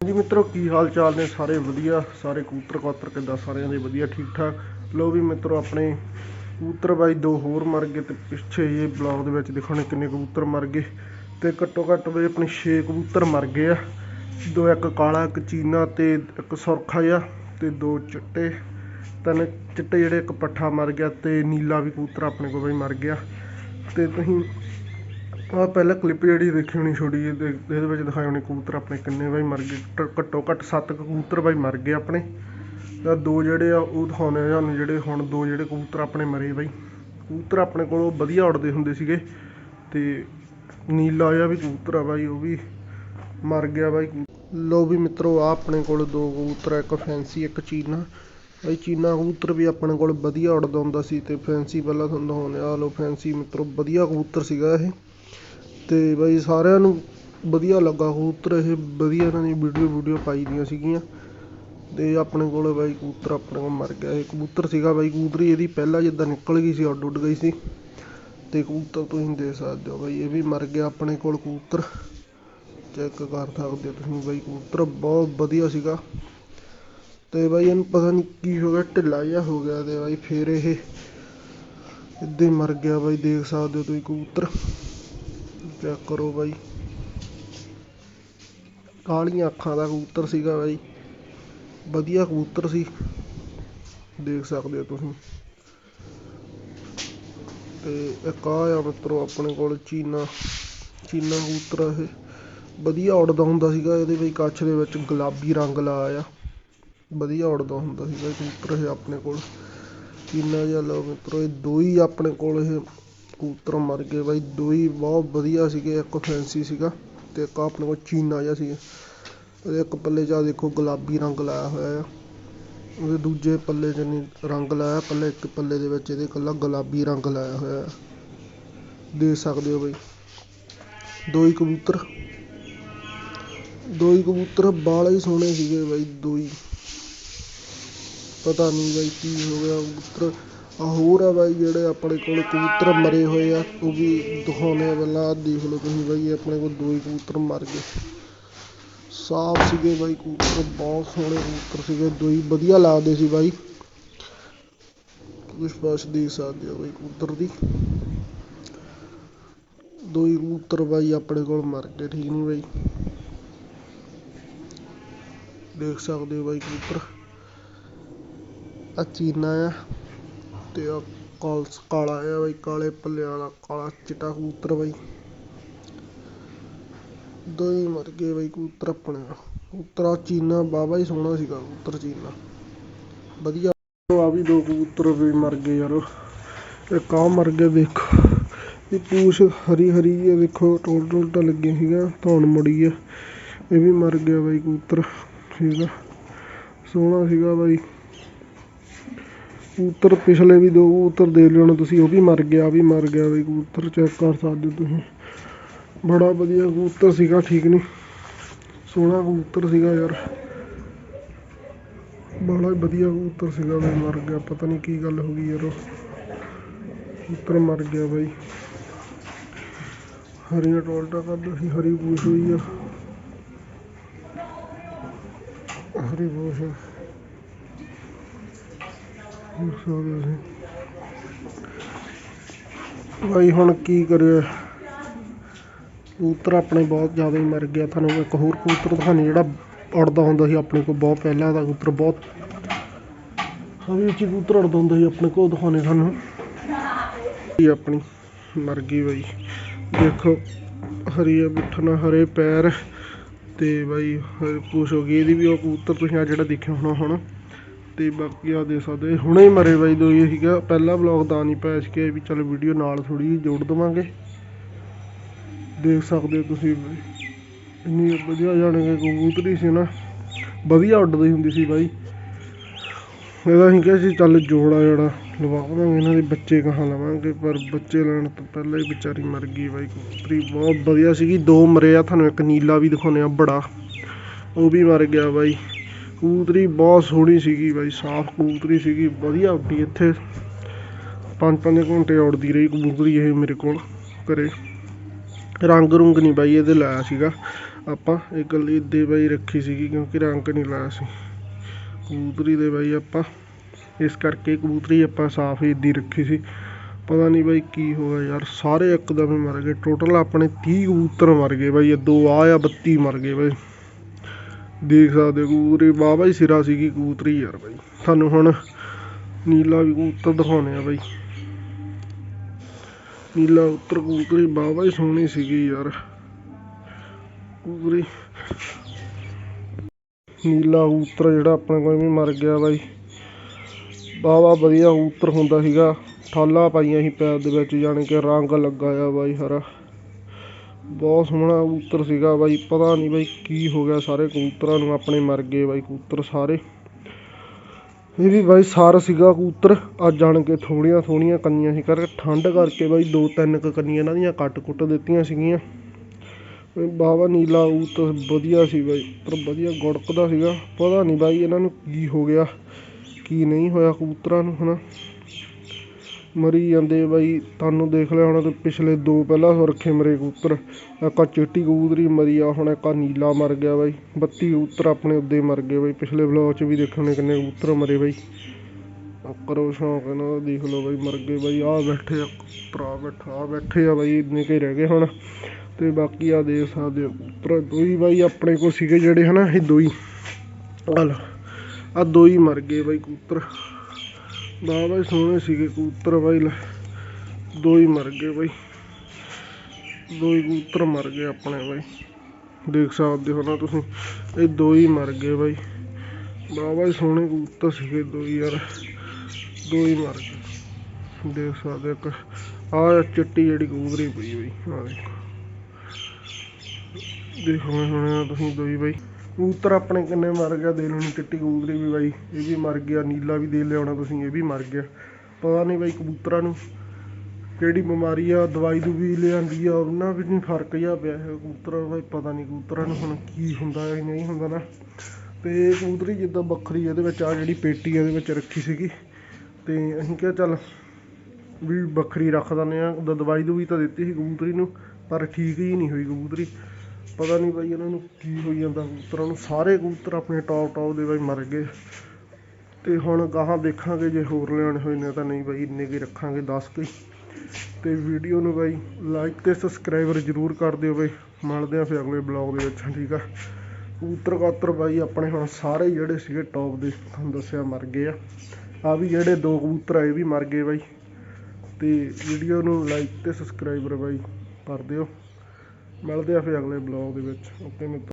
ਜੀ ਮਿੱਤਰੋ, ਕੀ ਹਾਲ ਚਾਲ ਨੇ? ਸਾਰੇ ਵਧੀਆ, ਸਾਰੇ ਕਬੂਤਰ ਕਾਤਰ ਕਿੱਦਾਂ? ਸਾਰਿਆਂ ਦੇ ਵਧੀਆ ਠੀਕ ਠਾਕ ਲੋ ਵੀ ਮਿੱਤਰੋ, ਆਪਣੇ ਕਬੂਤਰ ਬਾਈ ਦੋ ਹੋਰ ਮਰ ਗਏ ਤੇ ਪਿੱਛੇ ਇਹ ਬਲੌਗ ਦੇ ਵਿੱਚ ਦਿਖਾਉਣੇ ਕਿੰਨੇ ਕਬੂਤਰ ਮਰ ਗਏ ਤੇ ਘੱਟੋ ਘੱਟ ਵੀ ਆਪਣੇ 6 ਕਬੂਤਰ ਮਰ ਗਏ ਆ। ਦੋ, ਇੱਕ ਕਾਲਾ, ਇੱਕ ਚੀਨਾ ਤੇ ਇੱਕ ਸੁਰਖਾ ਜਿਹਾ ਤੇ ਦੋ ਚਿੱਟੇ, ਤਿੰਨ ਚਿੱਟੇ ਜਿਹੜੇ ਇੱਕ ਪੱਠਾ ਮਰ ਗਿਆ ਤੇ ਨੀਲਾ ਵੀ ਕਬੂਤਰ ਆਪਣੇ ਕੋਲ ਬਈ ਮਰ ਗਿਆ। ਤੇ ਤੁਸੀਂ ਆਹ ਪਹਿਲਾਂ ਕਲਿੱਪ ਜਿਹੜੀ ਦੇਖੀ ਹੋਣੀ ਛੋਟੀ ਜਿਹੀ, ਤੇ ਇਹਦੇ ਵਿੱਚ ਦਿਖਾਏ ਹੋਣੇ ਕਬੂਤਰ ਆਪਣੇ ਕਿੰਨੇ ਬਾਈ ਮਰ ਗਏ, ਘੱਟੋ- ਘੱਟੋ ਘੱਟ ਸੱਤ ਕਬੂਤਰ ਬਾਈ ਮਰ ਗਏ ਆਪਣੇ। ਤਾਂ ਦੋ ਜਿਹੜੇ ਆ, ਉਹ ਦਿਖਾਉਣੇ ਆ ਤੁਹਾਨੂੰ ਜਿਹੜੇ ਹੁਣ ਦੋ ਜਿਹੜੇ ਕਬੂਤਰ ਆਪਣੇ ਮਰੇ ਬਾਈ। ਕਬੂਤਰ ਆਪਣੇ ਕੋਲ ਉਹ ਵਧੀਆ ਉੜਦੇ ਹੁੰਦੇ ਸੀਗੇ, ਤੇ ਨੀਲਾ ਜਿਹਾ ਵੀ ਕਬੂਤਰ ਆ ਬਾਈ, ਉਹ ਵੀ ਮਰ ਗਿਆ ਬਾਈ। ਲੋ ਵੀ ਮਿੱਤਰੋ ਆ ਆਪਣੇ ਕੋਲ ਦੋ ਕਬੂਤਰ ਆ, ਇੱਕ ਫੈਂਸੀ ਇੱਕ ਚੀਨਾ। ਬਾਈ ਚੀਨਾ ਕਬੂਤਰ ਵੀ ਆਪਣੇ ਕੋਲ ਵਧੀਆ ਉੜਦਾ ਹੁੰਦਾ ਸੀ, ਤੇ ਫੈਂਸੀ ਪਹਿਲਾਂ ਤੁਹਾਨੂੰ ਦਿਖਾਉਂਦੇ ਆ। ਆਹ ਲੋ ਫੈਂਸੀ ਮਿੱਤਰੋ, ਵਧੀਆ ਕਬੂਤਰ ਸੀਗਾ ਇਹ। ਅਤੇ ਬਾਈ ਸਾਰਿਆਂ ਨੂੰ ਵਧੀਆ ਲੱਗਾ ਕਬੂਤਰ, ਇਹ ਵਧੀਆ ਇਹਨਾਂ ਦੀ ਵੀਡੀਓ ਵੀਡੀਓ ਪਾਈ ਦੀਆਂ ਸੀਗੀਆਂ। ਅਤੇ ਆਪਣੇ ਕੋਲ ਬਾਈ ਕਬੂਤਰ, ਆਪਣੇ ਕੋਲ ਮਰ ਗਿਆ। ਇਹ ਕਬੂਤਰ ਸੀਗਾ ਬਾਈ ਕਬੂਤਰੀ, ਇਹਦੀ ਪਹਿਲਾਂ ਜਿੱਦਾਂ ਨਿਕਲ ਗਈ ਸੀ ਉੱਡ ਉੱਡ ਗਈ ਸੀ। ਅਤੇ ਕਬੂਤਰ ਤੁਸੀਂ ਦੇਖ ਸਕਦੇ ਹੋ ਬਾਈ, ਇਹ ਵੀ ਮਰ ਗਿਆ ਆਪਣੇ ਕੋਲ ਕਬੂਤਰ। ਚੈੱਕ ਕਰ ਸਕਦੇ ਹੋ ਤੁਸੀਂ ਬਾਈ, ਕਬੂਤਰ ਬਹੁਤ ਵਧੀਆ ਸੀਗਾ। ਤੇ ਬਾਈ ਇਹਨੂੰ ਪਤਾ ਨਹੀਂ ਕੀ ਹੋ ਗਿਆ, ਢਿੱਲਾ ਜਿਹਾ ਹੋ ਗਿਆ ਤੇ ਬਾਈ ਫੇਰ ਇਹ ਇੱਦਾਂ ਹੀ ਮਰ ਗਿਆ ਬਾਈ, ਦੇਖ ਸਕਦੇ ਹੋ ਤੁਸੀਂ ਕਬੂਤਰ। ਚੈੱਕ ਕਰੋ ਬਾਈ। ਕਾਲੀਆਂ ਅੱਖਾਂ ਦਾ ਕਬੂਤਰ ਸੀਗਾ ਬਾਈ। ਵਧੀਆ ਕਬੂਤਰ ਸੀ। ਦੇਖ ਸਕਦੇ ਹੋ ਤੁਸੀਂ। ਤੇ ਇੱਕ ਆ ਆ ਮਿੱਤਰੋ, ਆਪਣੇ ਕੋਲ ਚੀਨਾ ਚੀਨਾ ਕਬੂਤਰ ਇਹ। ਵਧੀਆ ਉੜਦਾ ਹੁੰਦਾ ਸੀਗਾ ਇਹਦੇ ਬਈ, ਕੱਛ ਦੇ ਵਿੱਚ ਗੁਲਾਬੀ ਰੰਗ ਲਾਇਆ। ਆ ਵਧੀਆ ਉੜਦਾ ਹੁੰਦਾ ਸੀਗਾ ਕਬੂਤਰ ਇਹ ਆਪਣੇ ਕੋਲ। ਚੀਨਾ ਜਿਹਾ ਲਓ ਮਿੱਤਰੋ, ਇਹ ਦੋ ਹੀ ਆਪਣੇ ਕੋਲ ਇਹ ਕਬੂਤਰ ਮਰ ਗਏ ਬਾਈ, ਦੋ ਹੀ ਬਹੁਤ ਵਧੀਆ ਸੀਗੇ, ਇੱਕ ਫੈਂਸੀ ਸੀਗਾ ਅਤੇ ਇੱਕ ਆਪਣੇ ਕੋਲ ਚੀਨਾ ਜਿਹਾ ਸੀ ਉਹਦੇ ਇੱਕ ਪੱਲੇ 'ਚ ਆਹ ਦੇਖੋ ਗੁਲਾਬੀ ਰੰਗ ਲਾਇਆ ਹੋਇਆ ਆ। ਉਹਦੇ ਦੂਜੇ ਪੱਲੇ 'ਚ ਨਹੀਂ, ਰੰਗ ਲਾਇਆ, ਪੱਲੇ ਇੱਕ ਪੱਲੇ ਦੇ ਵਿੱਚ ਇਹਦੇ ਇਕੱਲਾ ਗੁਲਾਬੀ ਰੰਗ ਲਾਇਆ ਹੋਇਆ ਆ। ਦੇਖ ਸਕਦੇ ਹੋ ਬਾਈ। ਦੋ ਹੀ ਕਬੂਤਰ। ਦੋ ਹੀ ਕਬੂਤਰ ਬਾਲੇ ਹੀ ਸੋਹਣੇ ਸੀਗੇ ਬਾਈ, ਦੋ ਹੀ। ਪਤਾ ਨਹੀਂ ਬਾਈ ਕੀ ਹੋ ਗਿਆ ਕਬੂਤਰ। ਹੋਰ ਆ ਬਾਈ ਜਿਹੜੇ ਆਪਣੇ ਕੋਲ ਕਬੂਤਰ ਮਰੇ ਹੋਏ ਆ, ਉਹ ਵੀ ਦਿਖਾਉਂਦੇ ਪਹਿਲਾਂ, ਆਹ ਦੇਖ ਲਓ ਤੁਸੀਂ ਬਾਈ ਆਪਣੇ ਕੋਲ ਦੋ ਹੀ ਕਬੂਤਰ ਮਰ ਗਏ। ਸਾਫ਼ ਸੀਗੇ ਬਾਈ ਕਬੂਤਰ, ਬਹੁਤ ਸੋਹਣੇ ਕਬੂਤਰ ਸੀਗੇ, ਦੋ ਹੀ ਵਧੀਆ ਲੱਗਦੇ ਸੀ ਬਾਈ। ਕੁਛ ਬਸ ਦੇਖ ਸਕਦੇ ਹੋ ਬਾਈ ਕਬੂਤਰ ਦੀ। ਦੋ ਹੀ ਕਬੂਤਰ ਬਾਈ ਆਪਣੇ ਕੋਲ ਮਰ ਗਏ, ਠੀਕ ਨਹੀਂ ਬਾਈ। ਦੇਖ ਸਕਦੇ ਹੋ ਬਾਈ ਕਬੂਤਰ। ਆ ਚੀਨਾ ਆ। ਤੇ ਆ ਕਾਲ ਕਾਲਾ ਆ ਬਾਈ, ਕਾਲੇ ਪੱਲੇ ਵਾਲਾ, ਕਾਲਾ ਚਿੱਟਾ ਕਬੂਤਰ ਬਾਈ। ਦੋ ਹੀ ਮਰ ਗਏ ਬਾਈ ਕਬੂਤਰ ਆਪਣੇ। ਕਬੂਤਰ ਚੀਨਾ, ਬਾਬਾ ਹੀ ਸੋਹਣਾ ਸੀਗਾ ਕਬੂਤਰ ਚੀਨਾ। ਵਧੀਆ। ਆ ਵੀ ਦੋ ਕਬੂਤਰ ਵੀ ਮਰ ਗਏ ਯਾਰ। ਇੱਕ ਆ ਮਰ ਗਿਆ, ਵੇਖੋ। ਇਹ ਪੂਛ ਹਰੀ ਹਰੀ ਹੈ ਵੇਖੋ ਟੋਲ ਟੋਲਟਾ ਲੱਗੀਆਂ ਸੀਗਾ, ਧੌਣ ਮੁੜੀ ਆ। ਇਹ ਵੀ ਮਰ ਗਿਆ ਬਾਈ ਕਬੂਤਰ, ਠੀਕ ਆ। ਸੋਹਣਾ ਸੀਗਾ ਬਾਈ। ਕਬੂਤਰ ਪਿਛਲੇ ਵੀ ਦੋ ਕਬੂਤਰ ਦੇਖ ਲਿਓ ਨਾ ਤੁਸੀਂ, ਉਹ ਵੀ ਮਰ ਗਿਆ ਵੀ ਮਰ ਗਿਆ ਬਈ ਕਬੂਤਰ ਚੈੱਕ ਕਰ ਸਕਦੇ ਹੋ ਤੁਸੀਂ। ਬੜਾ ਵਧੀਆ ਕਬੂਤਰ ਸੀਗਾ, ਠੀਕ ਨਹੀਂ ਸੋਹਣਾ ਕਬੂਤਰ ਸੀਗਾ ਯਾਰ। ਬੜਾ ਵਧੀਆ ਕਬੂਤਰ ਸੀਗਾ ਬਈ ਮਰ ਗਿਆ, ਪਤਾ ਨਹੀਂ ਕੀ ਗੱਲ ਹੋ ਗਈ ਯਾਰ ਕਬੂਤਰ ਮਰ ਗਿਆ ਬਾਈ। ਹਰੀਆਂ ਟੋਲਟਾ ਕਰਦਾ ਸੀ ਹਰੀ ਪੂਛ ਹੋਈ ਆ। ਹਰੀ ਪੂਛ। ਬਾਈ ਹੁਣ ਕੀ ਕਰਿਆ ਕਬੂਤਰ ਆਪਣੇ ਬਹੁਤ ਜ਼ਿਆਦਾ ਹੀ ਮਰ ਗਿਆ। ਤੁਹਾਨੂੰ ਇੱਕ ਹੋਰ ਕਬੂਤਰ ਦਿਖਾਣੇ ਜਿਹੜਾ ਉੜਦਾ ਹੁੰਦਾ ਸੀ ਆਪਣੇ ਕੋਲ ਬਹੁਤ ਪਹਿਲਾਂ ਦਾ ਕਬੂਤਰ, ਬਹੁਤ ਹਰੀ ਉੱਚੀ ਕਬੂਤਰ ਉੜਦਾ ਹੁੰਦਾ ਸੀ ਆਪਣੇ ਕੋਲ ਦਿਖਾਉਣੇ ਤੁਹਾਨੂੰ। ਇਹ ਆਪਣੀ ਮਰ ਗਈ ਬਾਈ। ਦੇਖੋ, ਹਰੀ ਬਿੱਠਣਾ, ਹਰੇ ਪੈਰ ਤੇ ਬਾਈ, ਹਰੀ ਪੂਛ ਹੋ ਗਈ। ਇਹਦੀ ਵੀ ਉਹ ਕਬੂਤਰ ਤੁਸੀਂ ਆ ਜਿਹੜਾ ਦੇਖਿਆ ਹੋਣਾ ਹੁਣ। ਤੇ ਬਾਕੀ ਆ ਦੇਖ ਸਕਦੇ ਹੁਣੇ ਹੀ ਮਰੇ ਬਾਈ ਦੋ ਹੀ ਸੀਗਾ। ਪਹਿਲਾ ਵਲੌਗ ਤਾਂ ਨਹੀਂ ਪਾਇਆ ਸੀ ਕਿ ਵੀ ਚਲ ਵੀਡੀਓ ਨਾਲ ਥੋੜੀ ਜਿਹੀ ਜੋੜ ਦੇਵਾਂਗੇ। ਦੇਖ ਸਕਦੇ ਹੋ ਤੁਸੀਂ ਇੰਨੀ ਵਧੀਆ ਜਾਣੇ ਕਿ ਕਬੂਤਰੀ ਸੀ ਨਾ। ਵਧੀਆ ਉੱਡਦੀ ਹੁੰਦੀ ਸੀ ਬਾਈ। ਇਹਦਾ ਅਸੀਂ ਕਿਹਾ ਸੀ, ਚੱਲ ਜੋੜਾ ਜਿਹੜਾ ਲਵਾਵਾਂਗੇ ਇਹਨਾਂ ਦੇ ਬੱਚੇ ਕਹਾਂ ਲਵਾਂਗੇ। ਪਰ ਬੱਚੇ ਲੈਣ ਤੋਂ ਪਹਿਲਾਂ ਹੀ ਵਿਚਾਰੀ ਮਰ ਗਈ ਬਾਈ। ਕਬੂਤਰੀ ਬਹੁਤ ਵਧੀਆ ਸੀਗੀ। ਦੋ ਮਰੇ ਆ, ਤੁਹਾਨੂੰ ਇੱਕ ਨੀਲਾ ਵੀ ਦਿਖਾਉਂਦੇ ਆ, ਬੜਾ। ਉਹ ਵੀ ਮਰ ਗਿਆ ਬਾਈ। ਕਬੂਤਰੀ ਬਹੁਤ ਸੋਹਣੀ ਸੀਗੀ ਬਾਈ, ਸਾਫ਼ ਕਬੂਤਰੀ ਸੀਗੀ, ਵਧੀਆ ਉੱਡੀ ਇੱਥੇ। ਪੰਜ ਪੰਜ ਘੰਟੇ ਉੜਦੀ ਰਹੀ ਕਬੂਤਰੀ ਇਹ ਮੇਰੇ ਕੋਲ, ਘਰੇ। ਰੰਗ ਰੁੰਗ ਨਹੀਂ ਬਾਈ ਇਹਦੇ ਲਾਇਆ ਸੀਗਾ। ਆਪਾਂ ਇਹ ਗੱਲ ਇੱਦੇ ਬਾਈ ਰੱਖੀ ਸੀਗੀ ਕਿਉਂਕਿ ਰੰਗ ਨਹੀਂ ਲਾਇਆ ਸੀ। ਕਬੂਤਰੀ ਦੇ ਬਾਈ ਆਪਾਂ, ਇਸ ਕਰਕੇ ਕਬੂਤਰੀ ਆਪਾਂ ਸਾਫ਼ ਹੀ ਇੱਦੀ ਰੱਖੀ ਸੀ। ਪਤਾ ਨਹੀਂ ਬਾਈ ਕੀ ਹੋਇਆ ਯਾਰ, ਸਾਰੇ ਇੱਕਦਮ ਹੀ ਮਰ ਗਏ। ਟੋਟਲ ਆਪਣੇ 30 ਕਬੂਤਰ ਮਰ ਗਏ ਬਾਈ, ਇਹ ਦੋ ਆ ਆ 32 ਮਰ ਗਏ ਬਾਈ। ਦੇਖ ਸਕਦੇ ਹੋ ਕਬੂਤਰੀ ਵਾਹਵਾ ਹੀ ਸਿਰਾ ਸੀਗੀ ਕਬੂਤਰੀ ਯਾਰ ਬਾਈ। ਤੁਹਾਨੂੰ ਹੁਣ ਨੀਲਾ ਵੀ ਕਬੂਤਰ ਦਿਖਾਉਣੇ ਆ ਬਾਈ। ਨੀਲਾ ਉੱਤਰ ਕਬੂਤਰੀ ਵਾਹਵਾ ਹੀ ਸੋਹਣੀ ਸੀਗੀ ਯਾਰ। ਕਬੂਤਰੀ। ਨੀਲਾ ਕਬੂਤਰ ਜਿਹੜਾ ਆਪਣੇ ਕੋਲ ਵੀ ਮਰ ਗਿਆ ਬਾਈ। ਵਾਹਵਾ ਵਧੀਆ ਕਬੂਤਰ ਹੁੰਦਾ ਸੀਗਾ। ਠਾਲਾਂ ਪਾਈਆਂ ਸੀ ਪੈਰ ਦੇ ਵਿੱਚ, ਜਾਣੀ ਕਿ ਰੰਗ ਲੱਗਾ ਆ ਬਾਈ ਹਰਾ। ਬਹੁਤ ਸੋਹਣਾ ਕਬੂਤਰ ਸੀਗਾ ਬਾਈ, ਪਤਾ ਨਹੀਂ ਬਾਈ ਕੀ ਹੋ ਗਿਆ ਸਾਰੇ ਕਬੂਤਰਾਂ ਨੂੰ, ਆਪਣੇ ਮਰ ਗਏ ਬਾਈ ਕਬੂਤਰ ਸਾਰੇ। ਇਹ ਵੀ ਬਾਈ ਸਾਰ ਸੀਗਾ ਕਬੂਤਰ, ਅੱਜ ਜਾਣ ਕੇ ਥੋੜੀਆਂ ਥੋੜੀਆਂ ਕੰਨੀਆਂ ਸੀ, ਕਰਕੇ ਠੰਡ ਕਰਕੇ ਬਾਈ ਦੋ ਤਿੰਨ ਕੁ ਕੰਨੀਆਂ ਇਹਨਾਂ ਦੀਆਂ ਕੱਟ ਕੁੱਟ ਦਿੱਤੀਆਂ ਸੀਗੀਆਂ। ਬਾਵਾ ਨੀਲਾ ਕਬੂਤਰ ਵਧੀਆ ਸੀ ਬਾਈ, ਪਰ ਵਧੀਆ ਗੁੜਕਦਾ ਸੀਗਾ। ਪਤਾ ਨਹੀਂ ਬਾਈ ਇਹਨਾਂ ਨੂੰ ਕੀ ਹੋ ਗਿਆ, ਕੀ ਨਹੀਂ ਹੋਇਆ ਕਬੂਤਰਾਂ ਨੂੰ, ਹਨਾ। ਮਰੀ ਜਾਂਦੇ ਬਾਈ। ਤੁਹਾਨੂੰ ਦੇਖ ਲਿਆ ਹੋਣਾ ਤੇ ਪਿਛਲੇ ਦੋ ਪਹਿਲਾਂ ਸੁਰਖੇ ਮਰੇ ਕਬੂਤਰ। ਇੱਕ ਚਿੱਟੀ ਕਬੂਤਰੀ ਮਰੀ ਆ, ਹੁਣ ਇੱਕ ਨੀਲਾ ਮਰ ਗਿਆ ਬਾਈ। 32 ਕਬੂਤਰ ਆਪਣੇ ਉੱਦੇ ਹੀ ਮਰ ਗਏ ਬਾਈ। ਪਿਛਲੇ ਵਲੌਗ 'ਚ ਵੀ ਦੇਖਣੇ ਕਿੰਨੇ ਕਬੂਤਰ ਮਰੇ ਬਾਈ। ਆਹ ਕਰੋ ਸ਼ੌਂਕ ਇਹਨਾਂ ਦਾ, ਦੇਖ ਲਓ ਬਾਈ, ਮਰ ਗਏ ਬਾਈ। ਆ ਬੈਠੇ ਆ ਕਬੂਤਰ ਆ ਬੈਠਾ ਆ ਬੈਠੇ ਆ ਬਾਈ, ਇੰਨੇ ਕੁ ਰਹਿ ਗਏ ਹੁਣ। ਤੇ ਬਾਕੀ ਆ ਦੇਖ ਸਕਦੇ ਹੋ ਕਬੂਤਰ। ਦੋ ਹੀ ਬਾਈ ਆਪਣੇ ਕੋਲ ਸੀਗੇ ਜਿਹੜੇ ਹਨਾ, ਇਹ ਦੋ ਹੀ ਆ ਆ ਦੋ ਹੀ ਮਰ ਗਏ ਬਾਈ ਕਬੂਤਰ। ਵਾਹ ਬਾਈ, ਸੋਹਣੇ ਸੀਗੇ ਕਬੂਤਰ ਬਾਈ ਦੋ ਹੀ ਮਰ ਗਏ ਬਾਈ। ਦੋ ਹੀ ਕਬੂਤਰ ਮਰ ਗਏ ਆਪਣੇ ਬਾਈ। ਦੇਖ ਸਕਦੇ ਹੋ ਨਾ ਤੁਸੀਂ, ਇਹ ਦੋ ਹੀ ਮਰ ਗਏ ਬਾਈ। ਬਾਬਾ ਜੀ ਸੋਹਣੇ ਕਬੂਤਰ ਸੀਗੇ ਦੋ ਹੀ ਯਾਰ। ਦੋ ਹੀ ਮਰ ਗਏ। ਦੇਖ ਸਕਦੇ ਹੋ ਇੱਕ ਆ ਚਿੱਟੀ ਜਿਹੜੀ ਕਬੂਤਰੀ ਪਈ ਬਾਈ ਆ ਦੇਖੋ। ਦੇਖੋ ਹੁਣ ਤੁਸੀਂ ਦੋ ਹੀ ਬਾਈ। ਕਬੂਤਰ ਆਪਣੇ ਕਿੰਨੇ ਮਰ ਗਿਆ, ਦੇ ਲੈਣੀ ਚਿੱਟੀ ਕਬੂਤਰੀ ਵੀ ਬਾਈ, ਇਹ ਵੀ ਮਰ ਗਿਆ, ਨੀਲਾ ਵੀ ਦੇ ਲਿਆਉਣਾ ਤੁਸੀਂ, ਇਹ ਵੀ ਮਰ ਗਿਆ। ਪਤਾ ਨਹੀਂ ਬਾਈ ਕਬੂਤਰਾਂ ਨੂੰ ਕਿਹੜੀ ਬਿਮਾਰੀ ਆ, ਦਵਾਈ ਦੂਵੀ ਲਿਆਂਦੀ ਆ, ਉਹਨਾਂ ਵਿੱਚ ਨਹੀਂ ਫ਼ਰਕ ਜਿਹਾ ਪਿਆ ਹੈ ਕਬੂਤਰਾਂ ਦਾ, ਪਤਾ ਨਹੀਂ ਕਬੂਤਰਾਂ ਨੂੰ ਹੁਣ ਕੀ ਹੁੰਦਾ ਹੈ, ਨਹੀਂ ਹੁੰਦਾ ਨਾ। ਤੇ ਕਬੂਤਰੀ ਜਿੱਦਾਂ ਵੱਖਰੀ ਇਹਦੇ ਵਿੱਚ ਆ ਜਿਹੜੀ ਪੇਟੀ ਇਹਦੇ ਵਿੱਚ ਰੱਖੀ ਸੀਗੀ। ਤੇ ਅਸੀਂ ਕਿਹਾ ਚੱਲ ਵੀ ਵੱਖਰੀ ਰੱਖ ਦਿੰਦੇ ਆ ਉਦਾਂ ਦਵਾਈ ਦੂਵੀ ਤਾਂ ਦਿੱਤੀ ਸੀ ਕਬੂਤਰੀ ਨੂੰ, ਪਰ ਠੀਕ ਹੀ ਨਹੀਂ ਹੋਈ ਕਬੂਤਰੀ। ਪਤਾ ਨਹੀਂ ਬਾਈ ਇਹਨਾਂ ਨੂੰ ਕੀ ਹੋਈ ਜਾਂਦਾ ਕਬੂਤਰਾਂ ਨੂੰ। ਸਾਰੇ ਕਬੂਤਰ ਆਪਣੇ ਟੌਪ ਟੌਪ ਦੇ ਬਾਈ ਮਰ ਗਏ। ਤੇ ਹੁਣ ਗਾਹਾਂ ਦੇਖਾਂਗੇ ਜੇ ਹੋਰ ਲਿਆਉਣੇ ਹੋਏ ਨੇ ਤਾਂ ਨਹੀਂ ਬਾਈ, ਇੰਨੇ ਕੁ ਰੱਖਾਂਗੇ 10 ਕੁ ਹੀ। ਤੇ ਵੀਡੀਓ ਨੂੰ ਬਾਈ ਲਾਈਕ ਤੇ ਸਬਸਕ੍ਰਾਈਬਰ ਜਰੂਰ ਕਰ ਦਿਓ ਬਾਈ। ਮਿਲਦੇ ਆ ਫਿਰ ਅਗਲੇ ਬਲੌਗ ਦੇ ਵਿੱਚ, ਠੀਕ ਆ? ਕਬੂਤਰ ਕਾਤਰ ਬਾਈ ਆਪਣੇ ਹੁਣ ਸਾਰੇ ਜਿਹੜੇ ਸੀਗੇ ਟੌਪ ਦੇ, ਤੁਹਾਨੂੰ ਦੱਸਿਆ ਮਰ ਗਏ ਆ। ਆ ਵੀ ਜਿਹੜੇ ਦੋ ਕਬੂਤਰ ਆਏ ਵੀ ਮਰ ਗਏ ਬਾਈ। ਤੇ ਵੀਡੀਓ ਨੂੰ ਲਾਈਕ ਤੇ ਸਬਸਕ੍ਰਾਈਬਰ ਬਾਈ ਕਰ ਦਿਓ। ਮਿਲਦੇ ਆ ਫਿਰ ਅਗਲੇ ਬਲੌਗ ਦੇ ਵਿੱਚ ਓਕੇ ਮਿੱਤਰੋ